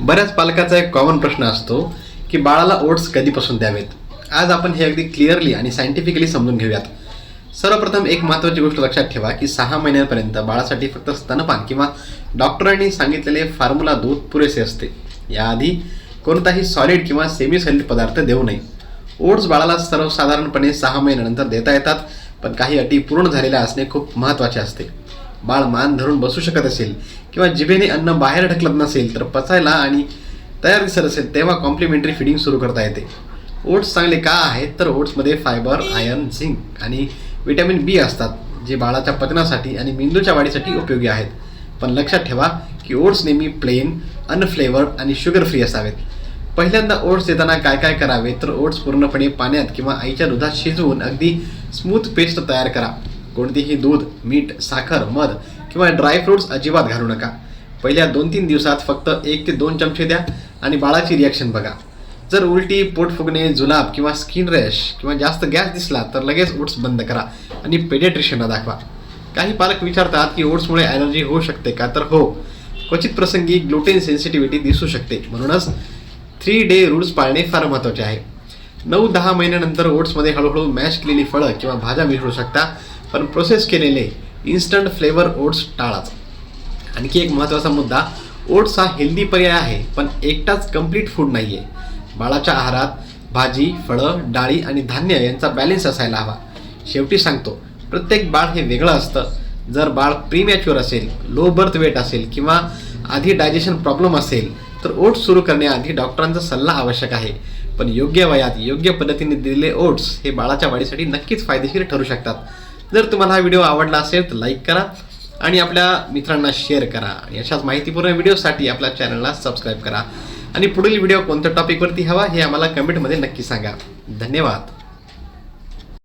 बऱ्याच पालकाचा एक कॉमन प्रश्न असतो की बाळाला ओट्स कधीपासून द्यावेत? आज आपण हे अगदी क्लिअरली आणि सायंटिफिकली समजून घेऊयात. सर्वप्रथम एक महत्त्वाची गोष्ट लक्षात ठेवा की सहा महिन्यांपर्यंत बाळासाठी फक्त स्तनपान किंवा डॉक्टरांनी सांगितलेले फॉर्म्युला दूध पुरेसे असते. याआधी कोणताही सॉलिड किंवा सेमी सॉलिड पदार्थ देऊ नये. ओट्स बाळाला सर्वसाधारणपणे सहा महिन्यानंतर देता येतात पण काही अटी पूर्ण झालेल्या असणे खूप महत्त्वाचे असते. बाळ मान धरून बसू शकत असेल किंवा जिभेने अन्न बाहेर ढकलत नसेल तर पचायला आणि तयार दिसत असेल तेव्हा कॉम्प्लिमेंटरी फिडिंग सुरू करता येते. ओट्स चांगले का आहेत? तर ओट्समध्ये फायबर आयर्न झिंक आणि विटॅमिन बी असतात जे बाळाच्या पचनासाठी आणि मेंदूच्या वाढीसाठी उपयोगी आहेत. पण लक्षात ठेवा की ओट्स नेहमी प्लेन अनफ्लेवर्ड आणि शुगर फ्री असावेत. पहिल्यांदा ओट्स देताना काय काय करावे? तर ओट्स पूर्णपणे पाण्यात किंवा आईच्या दुधात शिजवून अगदी स्मूथ पेस्ट तयार करा. कोणतेही दूध मीठ साखर मध किंवा ड्रायफ्रुट्स अजिबात घालू नका. पहिल्या दोन तीन दिवसात फक्त एक ते दोन चमचे द्या आणि बाळाची रिॲक्शन बघा. जर उलटी पोट फुगणे जुलाब किंवा स्किन रॅश किंवा जास्त गॅस दिसला तर लगेच ओट्स बंद करा आणि पेडियाट्रिशियनला दाखवा. काही पालक विचारतात की ओट्समुळे ॲलर्जी होऊ शकते का? तर हो. क्वचित प्रसंगी ग्लुटेन सेन्सिटिव्हिटी दिसू शकते. म्हणूनच थ्री डे रूल्स पाळणे फार महत्त्वाचे आहे. नऊ दहा महिन्यानंतर ओट्समध्ये हळूहळू मॅश केलेली फळं किंवा भाज्या मिसळू शकता. पण प्रोसेस केलेले इन्स्टंट फ्लेवर ओट्स टाळाच आणखी एक महत्त्वाचा मुद्दा ओट्स हा हेल्दी पर्याय आहे पण एकटाच कंप्लीट फूड नाही आहे बाळाच्या आहारात भाजी फळं डाळी आणि धान्य यांचा बॅलेन्स असायला हवा. शेवटी सांगतो प्रत्येक बाळ हे वेगळं असतं. जर बाळ प्रीमॅच्युअर असेल लो बर्थ वेट असेल किंवा आधी डायजेशन प्रॉब्लेम असेल तर ओट्स सुरू करण्याआधी डॉक्टरांचा सल्ला आवश्यक आहे. पण योग्य वयात योग्य पद्धतीने दिलेले ओट्स हे बाळाच्या वाढीसाठी नक्कीच फायदेशीर ठरू शकतात. जर तुम्हाला हा व्हिडिओ आवडला असेल तर लाईक करा आणि आपल्या मित्रांना शेअर करा. आणि अशाच माहितीपूर्ण व्हिडिओसाठी आपल्या चॅनलला सबस्क्राईब करा. आणि पुढील व्हिडिओ कोणत्या टॉपिकवरती हवा हे आम्हाला कमेंटमध्ये नक्की सांगा. धन्यवाद.